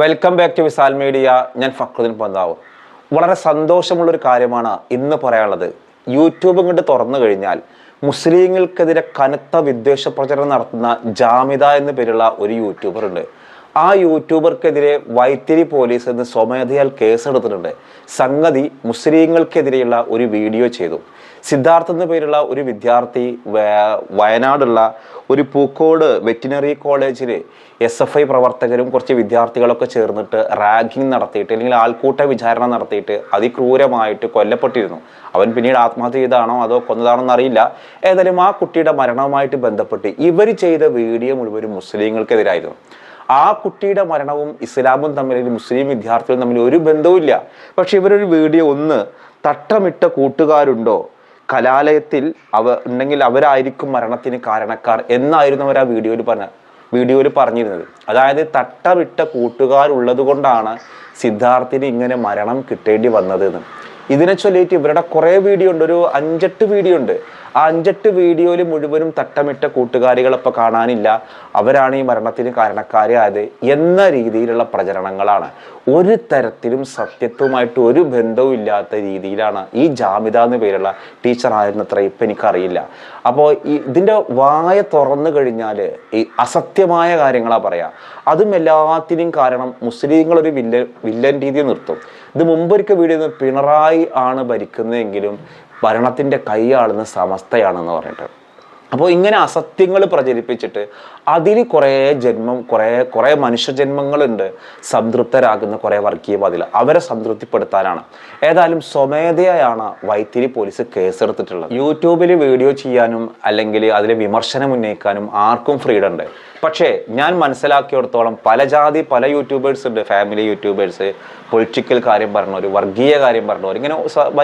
Welcome back to Visal media ഞാൻ ഫക്രുദ്ദീൻ പന്താവ് വളരെ സന്തോഷമുള്ളൊരു കാര്യമാണ് ഇന്ന് പറയാനുള്ളത്. യൂട്യൂബ് ഇങ്ങോട്ട് തുറന്നു കഴിഞ്ഞാൽ മുസ്ലിങ്ങൾക്കെതിരെ കനത്ത വിദ്വേഷ പ്രചരണം നടത്തുന്ന ജാമിദ എന്ന പേരുള്ള ഒരു യൂട്യൂബർ ഉണ്ട്. ആ യൂട്യൂബർക്കെതിരെ വൈത്തിരി പോലീസ് എന്ന് സ്വമേധയാൽ കേസെടുത്തിട്ടുണ്ട്. സംഗതി മുസ്ലിങ്ങൾക്കെതിരെയുള്ള ഒരു വീഡിയോ ചെയ്തു. സിദ്ധാർത്ഥ് എന്ന പേരുള്ള ഒരു വിദ്യാർത്ഥി വയനാടുള്ള ഒരു പൂക്കോട് വെറ്റിനറി കോളേജിൽ എസ് എഫ് ഐ പ്രവർത്തകരും കുറച്ച് വിദ്യാർത്ഥികളൊക്കെ ചേർന്നിട്ട് റാഗിങ് നടത്തിയിട്ട് അല്ലെങ്കിൽ ആൾക്കൂട്ട വിചാരണ നടത്തിയിട്ട് അതിക്രൂരമായിട്ട് കൊല്ലപ്പെട്ടിരുന്നു. അവൻ പിന്നീട് ആത്മഹത്യ ചെയ്താണോ അതോ കൊന്നതാണോ അറിയില്ല. ഏതായാലും ആ കുട്ടിയുടെ മരണവുമായിട്ട് ബന്ധപ്പെട്ട് ഇവർ ചെയ്ത വീഡിയോ മുഴുവൻ മുസ്ലിങ്ങൾക്കെതിരായിരുന്നു. ആ കുട്ടിയുടെ മരണവും ഇസ്ലാമും തമ്മിൽ മുസ്ലിം വിദ്യാർത്ഥികളും തമ്മിൽ ഒരു ബന്ധവുമില്ല. പക്ഷെ ഇവരൊരു വീഡിയോ ഒന്ന് തട്ടമിട്ട കൂട്ടുകാരുണ്ടോ? കലാലയത്തിൽ അവ ഉണ്ടെങ്കിൽ അവരായിരിക്കും മരണത്തിന് കാരണക്കാർ എന്നായിരുന്നു അവർ ആ വീഡിയോയിൽ പറഞ്ഞ വീഡിയോയിൽ പറഞ്ഞിരുന്നത്. അതായത് തട്ടവിട്ട കൂട്ടുകാരുള്ളത് കൊണ്ടാണ് സിദ്ധാർത്ഥിന് ഇങ്ങനെ മരണം കിട്ടേണ്ടി വന്നത് എന്ന് ഇതിനെ ചൊല്ലിയിട്ട് ഇവരുടെ കുറേ വീഡിയോ ഉണ്ട്. ഒരു അഞ്ചെട്ട് വീഡിയോ ഉണ്ട്. അഞ്ചെട്ട് വീഡിയോയിൽ മുഴുവനും തട്ടമിട്ട കൂട്ടുകാരികളപ്പോൾ കാണാനില്ല. അവരാണ് ഈ മരണത്തിന് കാരണക്കാരായത് എന്ന രീതിയിലുള്ള പ്രചരണങ്ങളാണ്. ഒരു തരത്തിലും സത്യത്വമായിട്ട് ഒരു ബന്ധവും ഇല്ലാത്ത രീതിയിലാണ് ഈ ജാമിത എന്ന് പേരുള്ള ടീച്ചർ ആയിരുന്നത്ര ഇപ്പം എനിക്കറിയില്ല. അപ്പോൾ ഈ ഇതിന്റെ വായ തുറന്നു കഴിഞ്ഞാൽ ഈ അസത്യമായ കാര്യങ്ങളാ പറയാ. അതും എല്ലാത്തിനും കാരണം മുസ്ലിങ്ങളൊരു വില്ലൻ വില്ലൻ രീതി നിർത്തും. ഇത് മുമ്പൊരിക്കൽ വീഡിയോ പിണറായി ആണ് ഭരിക്കുന്നതെങ്കിലും ഭരണത്തിന്റെ കൈയാളുന്ന സമസ്തയാണെന്ന് പറഞ്ഞിട്ട്. അപ്പോൾ ഇങ്ങനെ അസത്യങ്ങൾ പ്രചരിപ്പിച്ചിട്ട് അതിൽ കുറേ ജന്മം കുറേ കുറേ മനുഷ്യജന്മങ്ങളുണ്ട് സംതൃപ്തരാകുന്ന കുറേ വർഗീയവാദികൾ അവരെ സംതൃപ്തിപ്പെടുത്താനാണ്. ഏതായാലും സ്വമേധയാണ് വൈത്തിരി പോലീസ് കേസെടുത്തിട്ടുള്ളത്. യൂട്യൂബിൽ വീഡിയോ ചെയ്യാനും അല്ലെങ്കിൽ അതിൽ വിമർശനം ഉന്നയിക്കാനും ആർക്കും ഫ്രീഡം ഉണ്ട്. പക്ഷേ ഞാൻ മനസ്സിലാക്കിയിടത്തോളം പല ജാതി പല യൂട്യൂബേഴ്സ് ഉണ്ട്. ഫാമിലി യൂട്യൂബേഴ്സ് പൊളിറ്റിക്കൽ കാര്യം പറഞ്ഞവർ വർഗീയ കാര്യം പറഞ്ഞവർ ഇങ്ങനെ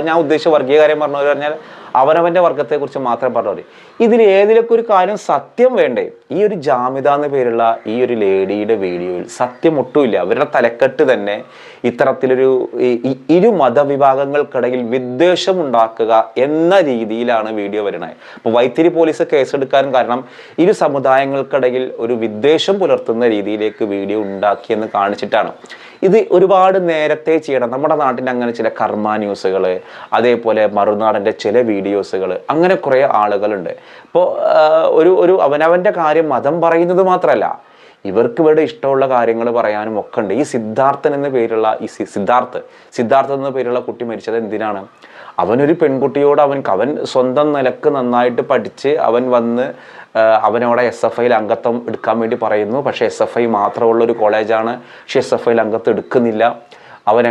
ഞാൻ ഉദ്ദേശിച്ച വർഗീയ കാര്യം പറഞ്ഞവർ പറഞ്ഞാൽ അവനവന്റെ വർഗത്തെക്കുറിച്ച് മാത്രം പറഞ്ഞു ഇതിൽ ഏതിലൊക്കെ ഒരു കാര്യം സത്യം വേണ്ടേ? ഈ ഒരു ജാമിത എന്ന പേരുള്ള ഈ ഒരു ലേഡിയുടെ വീഡിയോയിൽ സത്യം ഒട്ടുമില്ല അവരുടെ തലക്കെട്ട് തന്നെ ഇത്തരത്തിലൊരു ഇരു മതവിഭാഗങ്ങൾക്കിടയിൽ വിദ്വേഷം ഉണ്ടാക്കുക എന്ന രീതിയിലാണ് വീഡിയോ വരുന്നത്. അപ്പോൾ വൈത്തിരി പോലീസ് കേസെടുക്കാൻ കാരണം ഇരു സമുദായങ്ങൾക്കിടയിൽ ഒരു വിദ്വേഷം പുലർത്തുന്ന രീതിയിലേക്ക് വീഡിയോ ഉണ്ടാക്കിയെന്ന് കാണിച്ചിട്ടാണ്. ഇത് ഒരുപാട് നേരത്തെ ചെയ്യണം. നമ്മുടെ നാട്ടിൽ അങ്ങനെ ചില കർമ്മ ന്യൂസുകൾ അതേപോലെ മറുനാടന്റെ ചില വീഡിയോസുകൾ അങ്ങനെ കുറേ ആളുകളുണ്ട്. ഇപ്പോൾ ഒരു ഒരു അവനവന്റെ കാര്യം മതം പറയുന്നത് മാത്രമല്ല ഇവർക്ക് ഇവിടെ ഇഷ്ടമുള്ള കാര്യങ്ങൾ പറയാനും ഒക്കെ ഉണ്ട്. ഈ സിദ്ധാർത്ഥൻ എന്ന പേരുള്ള ഈ സിദ്ധാർത്ഥ് സിദ്ധാർത്ഥൻ എന്ന പേരുള്ള കുട്ടി മരിച്ചത് എന്തിനാണ്? അവനൊരു പെൺകുട്ടിയോട് അവൻ അവൻ സ്വന്തം നിലയ്ക്ക് നന്നായിട്ട് പഠിച്ച് അവൻ വന്ന് അവനവിടെ എസ് എഫ് ഐയിൽ അംഗത്വം എടുക്കാൻ വേണ്ടി പറയുന്നു. പക്ഷേ എസ് എഫ് ഐ മാത്രമുള്ള ഒരു കോളേജാണ് പക്ഷേ എസ് എഫ് ഐയിൽ അംഗത്വം എടുക്കുന്നില്ല. അവൻ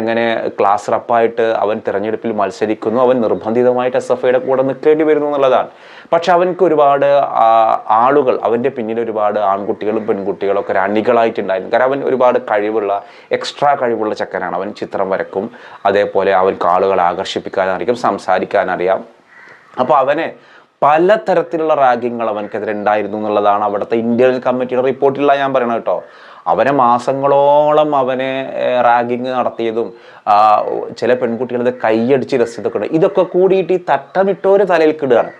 ക്ലാസ് റപ്പായിട്ട് അവൻ തിരഞ്ഞെടുപ്പിൽ മത്സരിക്കുന്നു. അവൻ നിർബന്ധിതമായിട്ട് എസ് എഫ് ഐയുടെ കൂടെ നിൽക്കേണ്ടി വരുന്നു എന്നുള്ളതാണ്. പക്ഷെ അവനക്ക് ഒരുപാട് ആളുകൾ അവന്റെ പിന്നിൽ ഒരുപാട് ആൺകുട്ടികളും പെൺകുട്ടികളും ഒക്കെ അണികളായിട്ടുണ്ടായിരുന്നു. കാരണം അവൻ ഒരുപാട് കഴിവുള്ള എക്സ്ട്രാ കഴിവുള്ള ചെക്കനാണ്. അവൻ ചിത്രം വരക്കും അതേപോലെ അവൻക്ക് ആളുകളെ ആകർഷിപ്പിക്കാനറിയാം സംസാരിക്കാനറിയാം. അപ്പോൾ അവനെ പലതരത്തിലുള്ള റാഗിങ്ങൾ അവനക്കെതിരെ ഉണ്ടായിരുന്നു എന്നുള്ളതാണ് അവിടുത്തെ ഇന്ത്യൻ കമ്മിറ്റിയുടെ റിപ്പോർട്ടിലുള്ള ഞാൻ പറയണത് കേട്ടോ. അവനെ മാസങ്ങളോളം അവനെ റാഗിങ് നടത്തിയതും ചില പെൺകുട്ടികളത് കൈയടിച്ച് രസിതൊക്കെ ഇതൊക്കെ കൂടിയിട്ട് ഈ തട്ടമിട്ടോര് തലയിൽ കിടുകയാണ്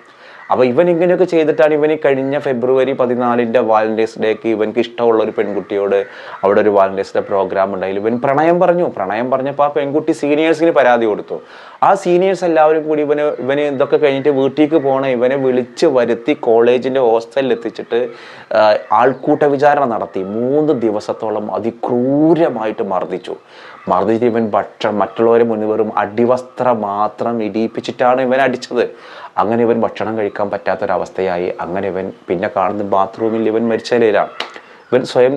അപ്പോൾ ഇവൻ ഇങ്ങനെയൊക്കെ ചെയ്തിട്ടാണ് ഇവൻ ഈ കഴിഞ്ഞ ഫെബ്രുവരി പതിനാലിന്റെ വാലന്റൈൻസ് ഡേക്ക് ഇവൻക്ക് ഇഷ്ടമുള്ള ഒരു പെൺകുട്ടിയോട് അവിടെ ഒരു വാലന്റൈൻസ് ഡേ പ്രോഗ്രാം ഉണ്ടായി. ഇവൻ പ്രണയം പറഞ്ഞു. പ്രണയം പറഞ്ഞപ്പോൾ ആ പെൺകുട്ടി സീനിയേഴ്സിന് പരാതി കൊടുത്തു. ആ സീനിയേഴ്സ് എല്ലാവരും കൂടി ഇവന് ഇവന് ഇതൊക്കെ കഴിഞ്ഞിട്ട് വീട്ടിലേക്ക് പോകണം ഇവനെ വിളിച്ച് വരുത്തി കോളേജിന്റെ ഹോസ്റ്റലിൽ എത്തിച്ചിട്ട് ആൾക്കൂട്ട വിചാരണ നടത്തി. മൂന്ന് ദിവസത്തോളം അതിക്രൂരമായിട്ട് മർദ്ദിച്ചു. മർദ്ദിച്ച് ഇവൻ ഭക്ഷണം മറ്റുള്ളവരെ മുന്നിൽ വെറും അടിവസ്ത്രം മാത്രം ഇടിയിപ്പിച്ചിട്ടാണ് ഇവൻ അടിച്ചത്. അങ്ങനെ ഇവൻ ഭക്ഷണം കഴിക്കാൻ പറ്റാത്തൊരവസ്ഥയായി അങ്ങനെ ഇവൻ പിന്നെ കാണുന്ന ബാത്റൂമിൽ ഇവൻ മരിച്ച നിലയിലാണ് ഇവൻ സ്വയം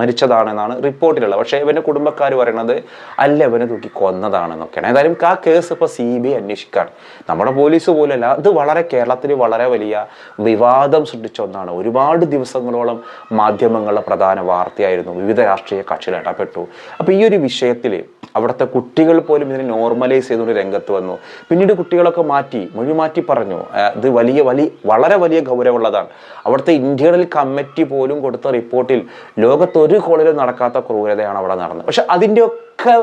മരിച്ചതാണെന്നാണ് റിപ്പോർട്ടിലുള്ളത്. പക്ഷേ ഇവന്റെ കുടുംബക്കാർ പറയണത് അല്ല ഇവനെ തൂക്കി കൊന്നതാണെന്നൊക്കെയാണ്. ഏതായാലും ആ കേസ് ഇപ്പോൾ സി ബി ഐ അന്വേഷിക്കുകയാണ് നമ്മുടെ പോലീസ് പോലല്ല അത് വളരെ കേരളത്തിൽ വളരെ വലിയ വിവാദം സൃഷ്ടിച്ച ഒന്നാണ്. ഒരുപാട് ദിവസങ്ങളോളം മാധ്യമങ്ങളുടെ പ്രധാന വാർത്തയായിരുന്നു വിവിധ രാഷ്ട്രീയ കക്ഷികൾ ഇടപെട്ടു. അപ്പോൾ ഈ ഒരു വിഷയത്തിൽ അവിടുത്തെ കുട്ടികൾ പോലും ഇതിനെ നോർമലൈസ് ചെയ്തുകൊണ്ട് രംഗത്ത് വന്നു. പിന്നീട് കുട്ടികളൊക്കെ മാറ്റി മൊഴി മാറ്റി പറഞ്ഞു ഇത് വലിയ വലിയ വളരെ വലിയ ഗൗരവമുള്ളതാണ്. അവിടുത്തെ ഇന്റേണൽ കമ്മിറ്റി പോലും കൊടുത്ത റിപ്പോർട്ടിൽ ലോകത്ത് ഒരു കോളിലും നടക്കാത്ത ക്രൂരതയാണ് അവിടെ നടന്നത്. പക്ഷെ അതിന്റെയൊക്കെ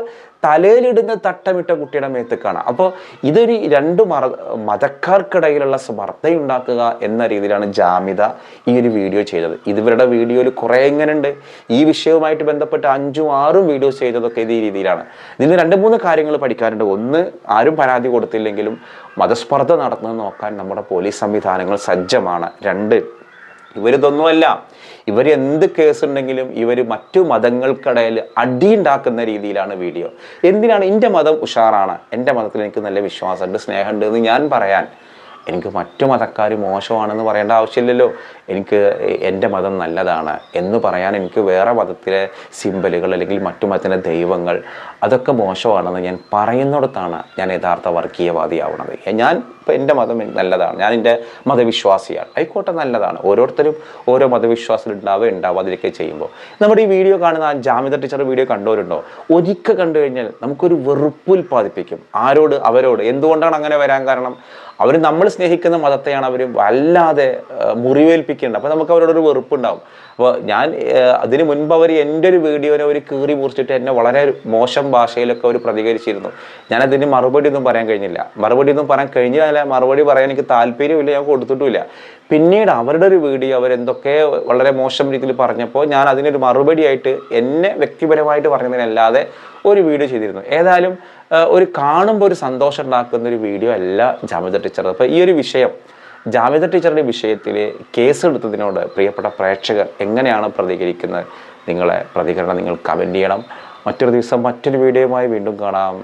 തലയിലിടുന്ന തട്ടമിട്ട കുട്ടിയുടെ മേത്ത് കാണാം അപ്പോൾ ഇതൊരു രണ്ട് മറ മതക്കാർക്കിടയിലുള്ള സ്പർദ്ധയുണ്ടാക്കുക എന്ന രീതിയിലാണ് ജാമിത ഈ ഒരു വീഡിയോ ചെയ്തത്. ഇതിവരുടെ വീഡിയോയിൽ കുറേ ഇങ്ങനെ ഉണ്ട് ഈ വിഷയവുമായിട്ട് ബന്ധപ്പെട്ട് അഞ്ചും ആറും വീഡിയോസ് ചെയ്തതൊക്കെ ഇത് രീതിയിലാണ്. ഇതിന് രണ്ട് മൂന്ന് കാര്യങ്ങൾ പഠിക്കാനുണ്ട്. ഒന്ന് ആരും പരാതി കൊടുത്തില്ലെങ്കിലും മതസ്പർദ്ധ നടത്തുന്നത് നോക്കാൻ നമ്മുടെ പോലീസ് സംവിധാനങ്ങൾ സജ്ജമാണ്. രണ്ട് ഇവരിതൊന്നുമല്ല. ഇവർ എന്ത് കേസുണ്ടെങ്കിലും ഇവർ മറ്റു മതങ്ങൾക്കിടയിൽ അടിയുണ്ടാക്കുന്ന രീതിയിലാണ് വീഡിയോ എന്തിനാണ്? എന്റെ മതം ഉഷാറാണ്. എന്റെ മതത്തിൽ എനിക്ക് നല്ല വിശ്വാസമുണ്ട് സ്നേഹമുണ്ട് എന്ന് ഞാൻ പറയാൻ. എനിക്ക് മറ്റു മതക്കാർ മോശമാണെന്ന് പറയേണ്ട ആവശ്യമില്ലല്ലോ. എനിക്ക് എന്റെ മതം നല്ലതാണ് എന്ന് പറയാൻ എനിക്ക് വേറെ മതത്തിലെ സിമ്പലുകൾ അല്ലെങ്കിൽ മറ്റു മതത്തിലെ ദൈവങ്ങൾ അതൊക്കെ മോശമാണെന്ന് ഞാൻ പറയുന്നിടത്താണ് ഞാൻ യഥാർത്ഥ വർഗീയവാദിയാവുന്നത്. ഞാൻ ഇപ്പം എന്റെ മതം നല്ലതാണ്. ഞാൻ എന്റെ മതവിശ്വാസിയാണ്. ആയിക്കോട്ടെ നല്ലതാണ്. ഓരോരുത്തരും ഓരോ മതവിശ്വാസം ഉണ്ടാവുക ഉണ്ടാവാതിരിക്കുക ചെയ്യുമ്പോൾ. നമ്മുടെ ഈ വീഡിയോ കാണുന്ന ആ ജാമിത ടീച്ചർ വീഡിയോ കണ്ടവരുണ്ടോ? ഒരിക്കൽ കണ്ടു കഴിഞ്ഞാൽ നമുക്കൊരു വെറുപ്പ് ഉൽപ്പാദിപ്പിക്കും. ആരോട്? അവരോട്. എന്തുകൊണ്ടാണ് അങ്ങനെ വരാൻ കാരണം? അവർ നമ്മൾ സ്നേഹിക്കുന്ന മതത്തെയാണ് അവർ വല്ലാതെ മുറിവേൽപ്പിക്കേണ്ടത്. അപ്പോൾ നമുക്ക് അവരോടൊരു വെറുപ്പുണ്ടാവും. അപ്പോൾ ഞാൻ അതിന് മുൻപ് അവർ എന്റെ ഒരു വീഡിയോനെ അവർ കീറി മുറിച്ചിട്ട് എന്നെ വളരെ മോശം ഭാഷയിലൊക്കെ അവർ പ്രതികരിച്ചിരുന്നു. ഞാൻ അതിന് മറുപടി ഒന്നും പറയാൻ കഴിഞ്ഞില്ല. മറുപടി ഒന്നും പറയാൻ കഴിഞ്ഞില്ല മറുപടി പറയാൻ എനിക്ക് താല്പര്യമില്ല ഞാൻ കൊടുത്തിട്ടുമില്ല. പിന്നീട് അവരുടെ ഒരു വീഡിയോ അവരെന്തൊക്കെ വളരെ മോശം രീതിയിൽ പറഞ്ഞപ്പോൾ ഞാൻ അതിനൊരു മറുപടിയായിട്ട് എന്നെ വ്യക്തിപരമായിട്ട് പറഞ്ഞതിനല്ലാതെ ഒരു വീഡിയോ ചെയ്തിരുന്നു. ഏതായാലും ഒരു കാണുമ്പോൾ ഒരു സന്തോഷം ഉണ്ടാക്കുന്ന ഒരു വീഡിയോ അല്ല ജാമിത ടീച്ചർ അപ്പോൾ ഈ ഒരു വിഷയം ജാമിത ടീച്ചറുടെ വിഷയത്തിൽ കേസ് എടുത്തതിനോട് പ്രിയപ്പെട്ട പ്രേക്ഷകർ എങ്ങനെയാണ് പ്രതികരിക്കുന്നത്? നിങ്ങളെ പ്രതികരണം നിങ്ങൾ കമന്റ് ചെയ്യണം. മറ്റൊരു ദിവസം മറ്റൊരു വീഡിയോയുമായി വീണ്ടും കാണാം.